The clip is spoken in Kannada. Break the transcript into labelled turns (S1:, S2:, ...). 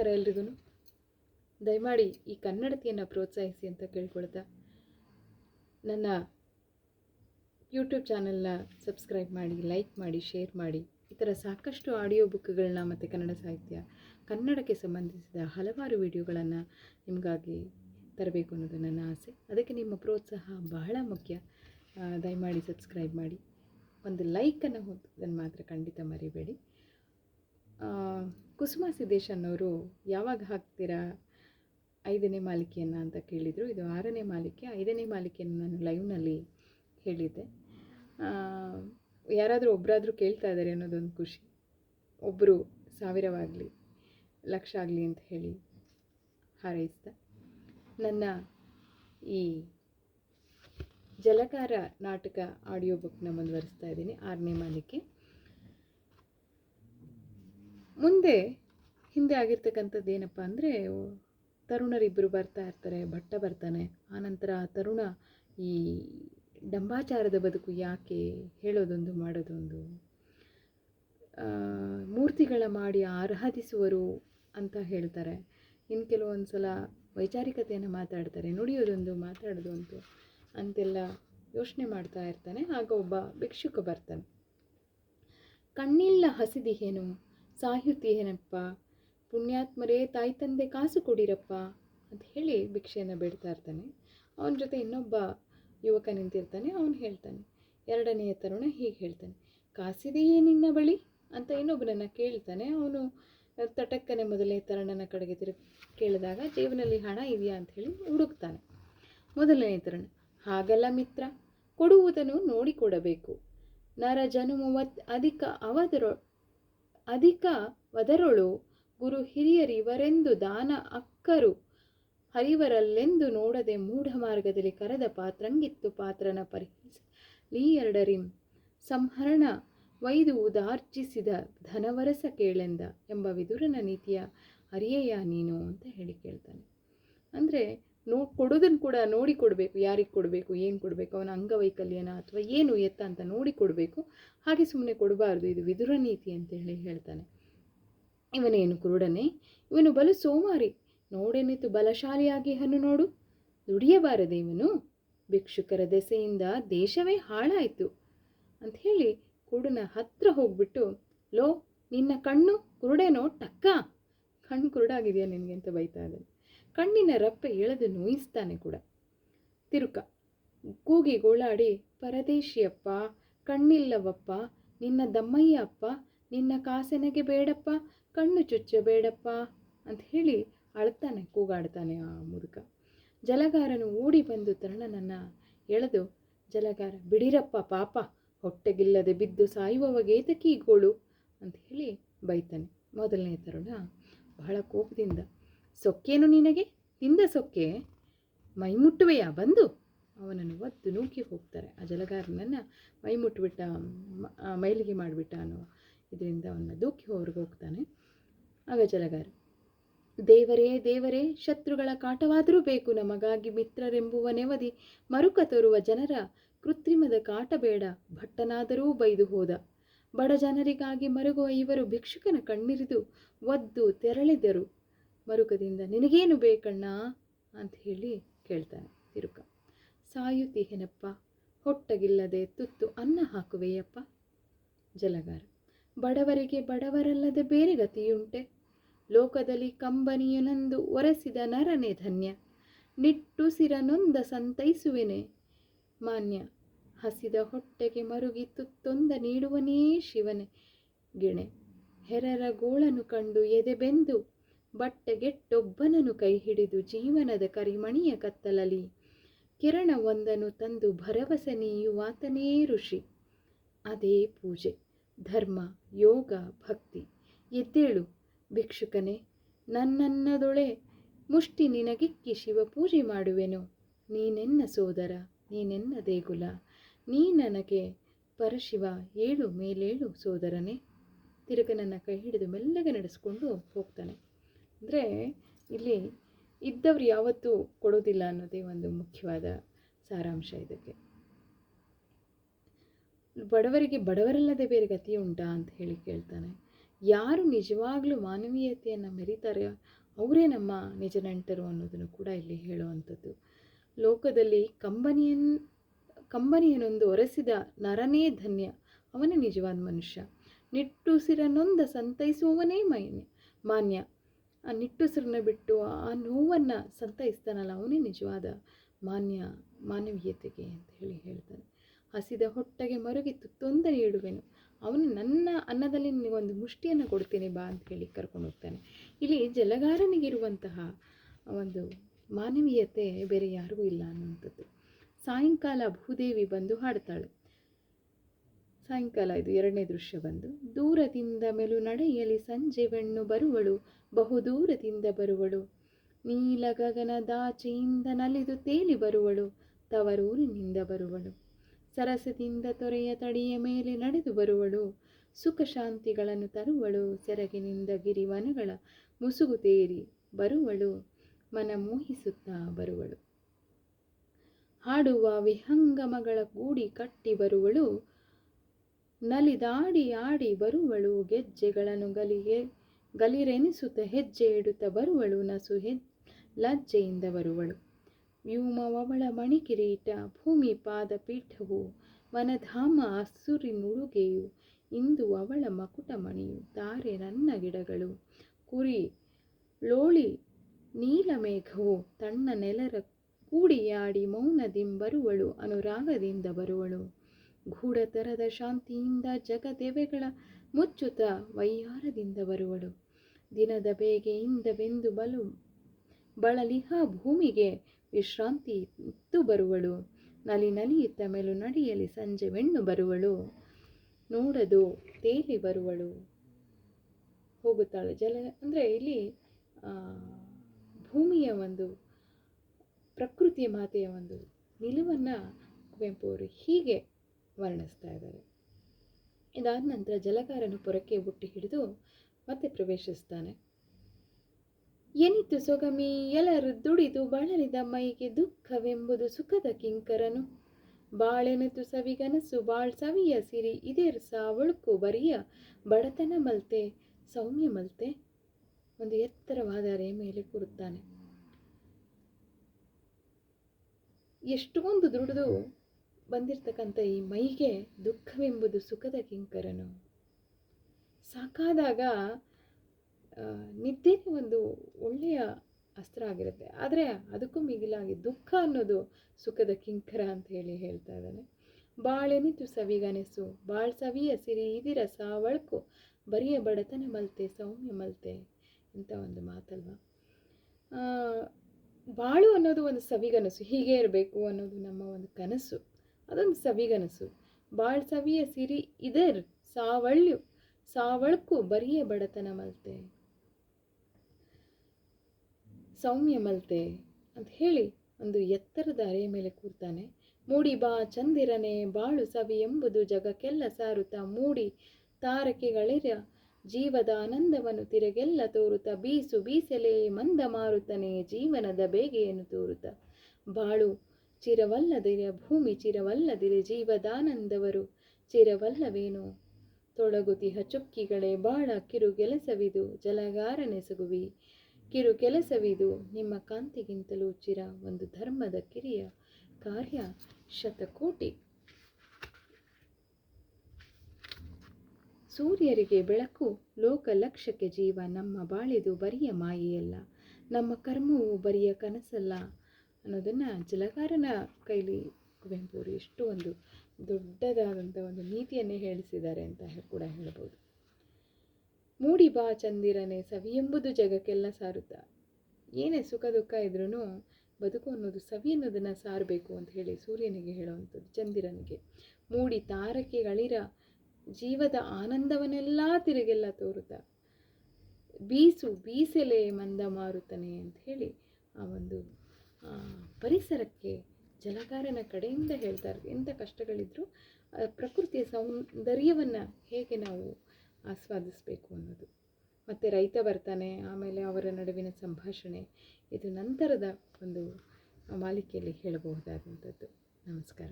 S1: ನಮಸ್ಕಾರ ಎಲ್ರಿಗೂ ದಯಮಾಡಿ ಈ ಕನ್ನಡತಿಯನ್ನು ಪ್ರೋತ್ಸಾಹಿಸಿ ಅಂತ ಕೇಳ್ಕೊಳ್ತಾ. ನನ್ನ ಯೂಟ್ಯೂಬ್ ಚಾನಲ್ನ ಸಬ್ಸ್ಕ್ರೈಬ್ ಮಾಡಿ, ಲೈಕ್ ಮಾಡಿ, ಶೇರ್ ಮಾಡಿ. ಈ ಥರ ಸಾಕಷ್ಟು ಆಡಿಯೋ ಬುಕ್ಗಳನ್ನ ಮತ್ತು ಕನ್ನಡ ಸಾಹಿತ್ಯ, ಕನ್ನಡಕ್ಕೆ ಸಂಬಂಧಿಸಿದ ಹಲವಾರು ವಿಡಿಯೋಗಳನ್ನು ನಿಮಗಾಗಿ ತರಬೇಕು ಅನ್ನೋದು ನನ್ನ ಆಸೆ. ಅದಕ್ಕೆ ನಿಮ್ಮ ಪ್ರೋತ್ಸಾಹ ಬಹಳ ಮುಖ್ಯ. ದಯಮಾಡಿ ಸಬ್ಸ್ಕ್ರೈಬ್ ಮಾಡಿ. ಒಂದು ಲೈಕನ್ನು ಹೊಂದೋದನ್ನು ಮಾತ್ರ ಖಂಡಿತ ಮರಿಬೇಡಿ. ಕುಸುಮ ಸಿದ್ದೇಶ್ ಅನ್ನೋರು ಯಾವಾಗ ಹಾಕ್ತೀರಾ? ಐದನೇ ಮಾಲಿಕೆಯನ್ನು ಅಂತ ಕೇಳಿದರು. ಇದು ಆರನೇ ಮಾಲಿಕೆ. ಐದನೇ ಮಾಲಿಕೆಯನ್ನು ನಾನು ಲೈವ್ನಲ್ಲಿ ಹೇಳಿದ್ದೆ. ಯಾರಾದರೂ ಒಬ್ಬರಾದರೂ ಕೇಳ್ತಾ ಇದ್ದಾರೆ ಅನ್ನೋದೊಂದು ಖುಷಿ. ಒಬ್ಬರು ಸಾವಿರವಾಗಲಿ, ಲಕ್ಷ ಆಗಲಿ ಅಂತ ಹೇಳಿ ಹಾರೈಸ್ತಾ ನನ್ನ ಈ ಜಲಕಾರ ನಾಟಕ ಆಡಿಯೋ ಬುಕ್ನ ಮುಂದುವರಿಸ್ತಾ ಇದ್ದೀನಿ. ಆರನೇ ಮಾಲಿಕೆ. ಮುಂದೆ ಹಿಂದೆ ಆಗಿರ್ತಕ್ಕಂಥದ್ದು ಏನಪ್ಪ ಅಂದರೆ ತರುಣರಿಬ್ಬರು ಬರ್ತಾ ಇರ್ತಾರೆ, ಭಟ್ಟ ಬರ್ತಾನೆ. ಆನಂತರ ಆ ತರುಣ ಈ ಡಂಬಾಚಾರದ ಬದುಕು ಯಾಕೆ ಹೇಳೋದೊಂದು ಮಾಡೋದೊಂದು. ಮೂರ್ತಿಗಳ ಮಾಡಿ ಆರಾಧಿಸುವರು ಅಂತ ಹೇಳ್ತಾರೆ. ಇನ್ನು ಕೆಲವೊಂದು ಸಲ ವೈಚಾರಿಕತೆಯನ್ನು ಮಾತಾಡ್ತಾರೆ, ನುಡಿಯೋದೊಂದು, ಮಾತಾಡೋದೊಂದು ಅಂತೆಲ್ಲ ಯೋಚನೆ ಮಾಡ್ತಾ ಇರ್ತಾನೆ. ಆಗ ಒಬ್ಬ ಭಿಕ್ಷುಕ ಬರ್ತಾನೆ. ಕಣ್ಣಿಲ್ಲ ಹಸಿದಿಹೇನು ಸಾಯುತ್ತೀಯೇನಪ್ಪ ಪುಣ್ಯಾತ್ಮರೇ ತಾಯಿ ತಂದೆ ಕಾಸು ಕೊಡಿರಪ್ಪ ಅಂತ ಹೇಳಿ ಭಿಕ್ಷೆಯನ್ನು ಬೇಡ್ತಾ ಇರ್ತಾನೆ. ಅವನ ಜೊತೆ ಇನ್ನೊಬ್ಬ ಯುವಕ ನಿಂತಿರ್ತಾನೆ, ಅವನು ಹೇಳ್ತಾನೆ. ಎರಡನೆಯ ತರುಣ ಹೀಗೆ ಹೇಳ್ತಾನೆ, ಕಾಸಿದೆಯೇ ನಿನ್ನ ಬಳಿ? ಅಂತ ಇನ್ನೊಬ್ಬನನ್ನು ಕೇಳ್ತಾನೆ. ಅವನು ತಟಕ್ಕನೆ ಮೊದಲನೇ ತರುಣನ ಕಡೆಗೆ ತಿರುಗಿ ಕೇಳಿದಾಗ ಜೇಬಿನಲ್ಲಿ ಹಣ ಇದೆಯಾ? ಅಂತ ಹೇಳಿ ಹುಡುಕ್ತಾನೆ. ಮೊದಲನೇ ತರುಣ, ಹಾಗಲ್ಲ ಮಿತ್ರ, ಕೊಡುವುದನ್ನು ನೋಡಿಕೊಡಬೇಕು. ನರ ಜನುಮವತ್ ಅಧಿಕ ಅವದರೊ ಅಧಿಕ ವದರೊಳು ಗುರು ಹಿರಿಯರಿವರೆಂದು ದಾನ ಅಕ್ಕರು ಹರಿವರಲ್ಲೆಂದು ನೋಡದೆ ಮೂಢ ಮಾರ್ಗದಲ್ಲಿ ಕರೆದ ಪಾತ್ರಂಗಿತ್ತು ಪಾತ್ರನ ಪರಿಹರಿಸಲಿ ಎರಡರಿಂ ಸಂಹರಣ ವೈದು ಉದಾರ್ಜಿಸಿದ ಧನವರಸ ಕೇಳೆಂದ ಎಂಬ ವಿದುರನ ನೀತಿಯ ಅರಿಯೆಯ ನೀನು ಅಂತ ಹೇಳಿ ಕೇಳ್ತಾನೆ. ಅಂದರೆ ನೋ ಕೊಡೋದನ್ನು ಕೂಡ ನೋಡಿ ಕೊಡಬೇಕು, ಯಾರಿಗೆ ಕೊಡಬೇಕು, ಏನು ಕೊಡಬೇಕು, ಅವನ ಅಂಗವೈಕಲ್ಯನ ಅಥವಾ ಏನು ಎತ್ತ ಅಂತ ನೋಡಿ ಕೊಡಬೇಕು. ಹಾಗೆ ಸುಮ್ಮನೆ ಕೊಡಬಾರ್ದು, ಇದು ವಿದುರ ನೀತಿ ಅಂತ ಹೇಳಿ ಹೇಳ್ತಾನೆ. ಇವನೇನು ಕುರುಡನೇ? ಇವನು ಬಲು ಸೋಮಾರಿ. ನೋಡೆನಿತು ಬಲಶಾಲಿಯಾಗಿ ಹನು ನೋಡು. ದುಡಿಯಬಾರದೆ ಇವನು ಭಿಕ್ಷುಕರ ದೆಸೆಯಿಂದ ದೇಶವೇ ಹಾಳಾಯಿತು. ಅಂತ ಹೇಳಿ ಕುರುಡನ ಹತ್ರ ಹೋಗ್ಬಿಟ್ಟು, ಲೋ, ನಿನ್ನ ಕಣ್ಣು ಕುರುಡೇನೋ ಟಕ್ಕ. ಕಣ್ಣು ಕುರುಡಾಗಿದೆಯಾ ನಿನಗೆ ಅಂತ ಬೈತಾ ಇದ್ದಾನೆ. ಕಣ್ಣಿನ ರಪ್ಪೆ ಎಳೆದು ನೋಯಿಸ್ತಾನೆ ಕೂಡ. ತಿರುಕ ಕೂಗಿ ಗೋಳಾಡಿ ಪರದೇಶಿಯಪ್ಪ, ಕಣ್ಣಿಲ್ಲವಪ್ಪ, ನಿನ್ನ ದಮ್ಮಯ್ಯ ಅಪ್ಪ ನಿನ್ನ ಕಾಸೆನಗೆ ಬೇಡಪ್ಪ, ಕಣ್ಣು ಚುಚ್ಚಬೇಡಪ್ಪ ಅಂತ ಹೇಳಿ ಅಳ್ತಾನೆ, ಕೂಗಾಡ್ತಾನೆ ಆ ಮುದುಕ. ಜಲಗಾರನು ಓಡಿ ಬಂದು ತರುಣನನ್ನು ಎಳೆದು, ಜಲಗಾರ, ಬಿಡಿರಪ್ಪ ಪಾಪ, ಹೊಟ್ಟೆಗಿಲ್ಲದೆ ಬಿದ್ದು ಸಾಯುವವಗೇತಕಿ ಗೋಳು ಅಂತ ಹೇಳಿ ಬೈತಾನೆ. ಮೊದಲನೇ ತರುಣ ಬಹಳ ಕೋಪದಿಂದ ಸೊಕ್ಕೇನು ನಿನಗೆ? ತಿಂದ ಸೊಕ್ಕೆ ಮೈ ಮುಟ್ಟುವೆಯಾ ಬಂದು. ಅವನನ್ನು ಒದ್ದು ನೂಕಿ ಹೋಗ್ತಾರೆ. ಆ ಜಲಗಾರನನ್ನು ಮೈ ಮುಟ್ಬಿಟ್ಟ ಮೈಲಿಗೆ ಮಾಡಿಬಿಟ್ಟ ಅನ್ನೋ ಇದರಿಂದ ಅವನ್ನ ದೂಕಿ ಹೊರಗೆ ಹೋಗ್ತಾನೆ. ಆಗ ಜಲಗಾರ, ದೇವರೇ ದೇವರೇ, ಶತ್ರುಗಳ ಕಾಟವಾದರೂ ಬೇಕು. ನಮಗಾಗಿ ಮಿತ್ರರೆಂಬುವ ನೆವದಿ ಮರುಕ ತೋರುವ ಜನರ ಕೃತ್ರಿಮದ ಕಾಟ ಬೇಡ. ಭಟ್ಟನಾದರೂ ಬೈದು ಹೋದ. ಬಡ ಜನರಿಗಾಗಿ ಮರುಗುವ ಇವರು ಭಿಕ್ಷುಕನ ಕಣ್ಣಿರಿದು ಒದ್ದು ತೆರಳಿದರು. ಮರುಕದಿಂದ ನಿನಗೇನು ಬೇಕಣ್ಣ? ಅಂತ ಹೇಳಿ ಕೇಳ್ತಾನೆ ತಿರುಕ ಸಾಯುತ್ತೀಹೆನಪ್ಪ ಹೊಟ್ಟಗಿಲ್ಲದೆ ತುತ್ತು ಅನ್ನ ಹಾಕುವೆಯಪ್ಪ. ಜಲಗಾರ. ಬಡವರಿಗೆ ಬಡವರಲ್ಲದೆ ಬೇರೆ ಗತಿಯುಂಟೆ. ಲೋಕದಲ್ಲಿ ಕಂಬನಿಯನೊಂದು ಒರೆಸಿದ ನರನೇ ಧನ್ಯ. ನಿಟ್ಟುಸಿರನೊಂದ ಸಂತೈಸುವೆನೆ. ಮಾನ್ಯ, ಹಸಿದ ಹೊಟ್ಟೆಗೆ ಮರುಗಿ ತುತ್ತೊಂದ ನೀಡುವನೇ ಶಿವನೇ. ಗಿಣೆ. ಹೆರರ ಗೋಳನು ಕಂಡು ಎದೆಬೆಂದು ಬಟ್ಟೆಗೆಟ್ಟೊಬ್ಬನನು ಕೈ ಹಿಡಿದು ಜೀವನದ ಕರಿಮಣಿಯ ಕತ್ತಲಲಿ ಕಿರಣವೊಂದನು ತಂದು ಭರವಸೆ ನೀಯುವಾತನೇ ಋಷಿ. ಅದೇ ಪೂಜೆ, ಧರ್ಮ, ಯೋಗ, ಭಕ್ತಿ. ಎದ್ದೇಳು ಭಿಕ್ಷುಕನೇ, ನನ್ನನ್ನದೊಳೆ ಮುಷ್ಟಿ ನಿನಗಿಕ್ಕಿ ಶಿವ ಪೂಜೆ ಮಾಡುವೆನು. ನೀನೆನ್ನ ಸೋದರ, ನೀನೆನ್ನ ದೇಗುಲ, ನೀ ನನಗೆ ಪರಶಿವ, ಏಳು ಮೇಲೇಳು ಸೋದರನೇ. ತಿರುಗನನ್ನು ಕೈ ಹಿಡಿದು ಮೆಲ್ಲಗೆ ನಡೆಸ್ಕೊಂಡು ಹೋಗ್ತಾನೆ. ಅಂದರೆ ಇಲ್ಲಿ ಇದ್ದವ್ರು ಯಾವತ್ತೂ ಕೊಡೋದಿಲ್ಲ ಅನ್ನೋದೇ ಒಂದು ಮುಖ್ಯವಾದ ಸಾರಾಂಶ ಇದಕ್ಕೆ. ಬಡವರಿಗೆ ಬಡವರಲ್ಲದೆ ಬೇರೆ ಗತಿ ಉಂಟಾ ಅಂತ ಹೇಳಿ ಕೇಳ್ತಾನೆ. ಯಾರು ನಿಜವಾಗ್ಲೂ ಮಾನವೀಯತೆಯನ್ನು ಮೆರೀತಾರೆ, ಅವರೇ ನಮ್ಮ ನಿಜ ನೆಂಟರು ಅನ್ನೋದನ್ನು ಕೂಡ ಇಲ್ಲಿ ಹೇಳುವಂಥದ್ದು. ಲೋಕದಲ್ಲಿ ಕಂಬನಿಯನ್, ಕಂಬನಿಯನೊಂದು ಒರೆಸಿದ ನರನೇ ಧನ್ಯ, ಅವನೇ ನಿಜವಾದ ಮನುಷ್ಯ. ನಿಟ್ಟುಸಿರನೊಂದ ಸಂತೈಸುವವನೇ ಮಾನ್ಯ ಮಾನ್ಯ ಆ ನಿಟ್ಟುಸಿರನ್ನ ಬಿಟ್ಟು ಆ ನೋವನ್ನು ಸಂತೈಸ್ತಾನಲ್ಲ ಅವನೇ ನಿಜವಾದ ಮಾನ್ಯ, ಮಾನವೀಯತೆಗೆ ಅಂತ ಹೇಳಿ ಹೇಳ್ತಾನೆ. ಹಸಿದ ಹೊಟ್ಟೆಗೆ ಮರುಗಿತ್ತು ತೊಂದರೆ ಇಡುವೆನು ಅವನು ನನ್ನ ಅನ್ನದಲ್ಲಿ ನಿನಗೊಂದು ಮುಷ್ಟಿಯನ್ನು ಕೊಡ್ತೀನಿ ಬಾ ಅಂತ ಹೇಳಿ ಕರ್ಕೊಂಡು ಹೋಗ್ತಾನೆ. ಇಲ್ಲಿ ಜಲಗಾರನಿಗಿರುವಂತಹ ಒಂದು ಮಾನವೀಯತೆ ಬೇರೆ ಯಾರಿಗೂ ಇಲ್ಲ ಅನ್ನುವಂಥದ್ದು. ಸಾಯಂಕಾಲ ಭೂದೇವಿ ಬಂದು ಹಾಡ್ತಾಳೆ. ಸಾಯಂಕಾಲ ಇದು ಎರಡನೇ ದೃಶ್ಯ ಬಂದು, ದೂರದಿಂದ ಮೆಲು ನಡೆಯಲಿ ಸಂಜೆ ಬೆಣ್ಣು ಬರುವಳು ಬಹುದೂರದಿಂದ ಬರುವಳು. ನೀಲ ಗಗನದಾಚೆಯಿಂದ ನಲಿದು ತೇಲಿ ಬರುವಳು, ತವರೂರಿನಿಂದ ಬರುವಳು. ಸರಸದಿಂದ ತೊರೆಯ ತಡಿಯ ಮೇಲೆ ನಡೆದು ಬರುವಳು, ಸುಖ ಶಾಂತಿಗಳನ್ನು ತರುವಳು, ಸೆರಗಿನಿಂದ ಗಿರಿವನಗಳ ಮುಸುಗು ತೇರಿ ಬರುವಳು, ಮನ ಮೋಹಿಸುತ್ತಾ ಬರುವಳು. ಹಾಡುವ ವಿಹಂಗಮಗಳ ಗೂಡಿ ಕಟ್ಟಿ ಬರುವಳು ನಲಿದಾಡಿ ಆಡಿ ಬರುವಳು ಗೆಜ್ಜೆಗಳನ್ನು ಗಲಿಗೆ, ಗಲಿರೆನಿಸುತ್ತ ಹೆಜ್ಜೆ ಇಡುತ್ತ ಬರುವಳು ನಸು ಹೆಜ್, ಲಜ್ಜೆಯಿಂದ ಬರುವಳು. ವ್ಯೂಮವಳ ಮಣಿಕಿರೀಟ, ಭೂಮಿ ಪಾದ ಪೀಠವು ವನಧಾಮ ಅಸುರಿ ನುಡುಗೆಯು ಇಂದು ಅವಳ ಮಕುಟಮಣಿಯು ತಾರೆ ನನ್ನ ಗಿಡಗಳು. ಕುರಿ, ಲೋಳಿ, ನೀಲಮೇಘವು ತಣ್ಣ ನೆಲರ ಕೂಡಿಯಾಡಿ ಮೌನದಿಂಬರುವಳು, ಅನುರಾಗದಿಂದ ಬರುವಳು. ಗೂಢತರದ ಶಾಂತಿಯಿಂದ ಜಗದೆವೆಗಳ ಮುಚ್ಚುತ್ತ ವೈಯಾರದಿಂದ ಬರುವಳು. ದಿನದ ಬೇಗೆಯಿಂದ ಬೆಂದು ಬಲು ಬಳಲಿಹ ಭೂಮಿಗೆ ವಿಶ್ರಾಂತಿ ಇತ್ತು ಬರುವಳು. ನಲಿ ನಲಿಯುತ್ತ ಮೇಲು ನಡೆಯಲಿ ಸಂಜೆ ವೆಣ್ಣು ಬರುವಳು. ನೋಡದು ತೇಲಿ ಬರುವಳು. ಹೋಗುತ್ತಾಳೆ ಜಲ, ಅಂದರೆ ಇಲ್ಲಿ ಭೂಮಿಯ ಒಂದು, ಪ್ರಕೃತಿಯ ಮಾತೆಯ ಒಂದು ನಿಲುವನ್ನು ಕುವೆಂಪು ಅವರು ಹೀಗೆ ವರ್ಣಿಸ್ತಾ ಇದ್ದಾರೆ ಇದಾದ ನಂತರ ಜಲಗಾರನು ಪೊರಕೆ ಬುಟ್ಟಿ ಹಿಡಿದು ಮತ್ತೆ ಪ್ರವೇಶಿಸ್ತಾನೆ. ಎನಿತು ಸೊಗಮಿ? ಎಲ್ಲರೂ ದುಡಿದು ಬಳಲಿದ ಮೈಗೆ ದುಃಖವೆಂಬುದು ಸುಖದ ಕಿಂಕರನು. ಬಾಳೆನಿತು ಸವಿಗನಸು ಬಾಳ್ ಸವಿಯ ಸಿರಿ, ಇದೇ ಸಾವಳುಕು ಬರಿಯ ಬಡತನ ಮಲ್ತೆ, ಸೌಮ್ಯ ಮಲ್ತೆ. ಒಂದು ಎತ್ತರವಾದ ಅರೆ ಮೇಲೆ ಕೂರುತ್ತಾನೆ. ಎಷ್ಟೊಂದು ದುಡಿದು ಬಂದಿರತಕ್ಕಂಥ ಈ ಮೈಗೆ ದುಃಖವೆಂಬುದು ಸುಖದ ಕಿಂಕರನು. ಸಾಕಾದಾಗ ನಿದ್ದೆಗೆ ಒಂದು ಒಳ್ಳೆಯ ಅಸ್ತ್ರ ಆಗಿರುತ್ತೆ. ಆದರೆ ಅದಕ್ಕೂ ಮಿಗಿಲಾಗಿ ದುಃಖ ಅನ್ನೋದು ಸುಖದ ಕಿಂಕರ ಅಂತ ಹೇಳಿ ಹೇಳ್ತಾ ಇದ್ದಾನೆ. ಬಾಳೆನಿತು ಸವಿಗನಸು ಬಾಳ್ ಸವಿಯ ಸಿರಿ ಇದಿರ ಸಾವಳ್ಕು, ಬರಿಯ ಬಡತನ ಮಲ್ತೆ, ಸೌಮ್ಯ ಮಲ್ತೆ ಇಂಥ ಒಂದು ಮಾತಲ್ವ? ಬಾಳು ಅನ್ನೋದು ಒಂದು ಸವಿಗನಸು ಹೀಗೆ ಇರಬೇಕು ಅನ್ನೋದು ನಮ್ಮ ಒಂದು ಕನಸು. ಅದೊಂದು ಸವಿಗನಸು. ಬಾಳ್ ಸವಿಯ ಸಿರಿ ಇದರ್? ಸಾವಳ್ಳು ಸಾವಳ್ಕು ಬರಿಯ ಬಡತನ ಮಲ್ತೆ. ಸೌಮ್ಯ ಮಲ್ತೆ ಅಂತ ಹೇಳಿ ಒಂದು ಎತ್ತರದ ಅರೆಯ ಮೇಲೆ ಕೂರ್ತಾನೆ. ಮೂಡಿ ಬಾ ಚಂದಿರನೆ, ಬಾಳು ಸವಿ ಎಂಬುದು ಜಗಕ್ಕೆಲ್ಲ ಸಾರುತ್ತ ಮೂಡಿ ತಾರಕೆಗಳಿರ ಜೀವದ ಆನಂದವನ್ನು ತಿರಗೆಲ್ಲ ತೋರುತ್ತ ಬೀಸು ಬೀಸಲೇ ಮಂದ ಮಾರುತ್ತನೆ ಜೀವನದ ಬೇಗೆಯನ್ನು ತೋರುತ್ತ ಬಾಳು ಚಿರವಲ್ಲದಿರ ಭೂಮಿ ಚಿರವಲ್ಲದಿರ ಜೀವದಾನಂದವರು. ಚಿರವಲ್ಲವೇನು? ತೊಡಗುತಿಹ ಚುಕ್ಕಿಗಳೇ ಬಾಳ ಕಿರುಗೆಲಸವಿದು ಜಲಗಾರನೆಸಗುವಿ ಕಿರು ಕೆಲಸವಿದು, ನಿಮ್ಮ ಕಾಂತಿಗಿಂತಲೂ ಚಿರ ಒಂದು ಧರ್ಮದ ಕಿರಿಯ ಕಾರ್ಯ ಶತಕೋಟಿ. ಸೂರ್ಯರಿಗೆ ಬೆಳಕು ಲೋಕ ಲಕ್ಷಕ್ಕೆ ಜೀವ, ನಮ್ಮ ಬಾಳಿದು ಬರಿಯ ಮಾಯೆಯಲ್ಲ. ನಮ್ಮ ಕರ್ಮವು ಬರಿಯ ಕನಸಲ್ಲ. ಅನ್ನೋದನ್ನು ಜಲಗಾರನ ಕೈಲಿ ಕುವೆಂಪು ಅವರು ಎಷ್ಟು ಒಂದು ದೊಡ್ಡದಾದಂಥ ಒಂದು ನೀತಿಯನ್ನೇ ಹೇಳಿಸಿದ್ದಾರೆ ಅಂತ ಕೂಡ ಹೇಳ್ಬೋದು. ಮೂಡಿ ಬಾ ಚಂದಿರನೆ ಸವಿ ಎಂಬುದು ಜಗಕ್ಕೆಲ್ಲ ಸಾರುತ್ತ? ಏನೇ ಸುಖ ದುಃಖ ಇದ್ರೂ ಬದುಕು ಅನ್ನೋದು ಸವಿ ಅನ್ನೋದನ್ನು ಸಾರಬೇಕು ಅಂತ ಹೇಳಿ ಸೂರ್ಯನಿಗೆ ಹೇಳುವಂಥದ್ದು ಚಂದಿರನಿಗೆ. ಮೂಡಿ ತಾರಕೆಗಳಿರ ಜೀವದ ಆನಂದವನ್ನೆಲ್ಲ ತಿರುಗೆಲ್ಲ ತೋರುತ್ತ? ಬೀಸು, ಬೀಸೆಲೆ ಮಂದ ಮಾರುತ್ತಾನೆ ಅಂತ ಹೇಳಿ ಆ ಒಂದು ಪರಿಸರಕ್ಕೆ ಜಲಗಾರನ ಕಡೆಯಿಂದ ಹೇಳ್ತಾರೆ ಎಂಥ ಕಷ್ಟಗಳಿದ್ದರೂ ಪ್ರಕೃತಿಯ ಸೌಂದರ್ಯವನ್ನು ಹೇಗೆ ನಾವು ಆಸ್ವಾದಿಸಬೇಕು ಅನ್ನೋದು. ಮತ್ತು ರೈತ ಬರ್ತಾನೆ, ಆಮೇಲೆ ಅವರ ನಡುವಿನ ಸಂಭಾಷಣೆ. ಇದು ನಂತರದ ಒಂದು ಮಾಲಿಕೆಯಲ್ಲಿ ಹೇಳಬಹುದಾದಂಥದ್ದು. ನಮಸ್ಕಾರ.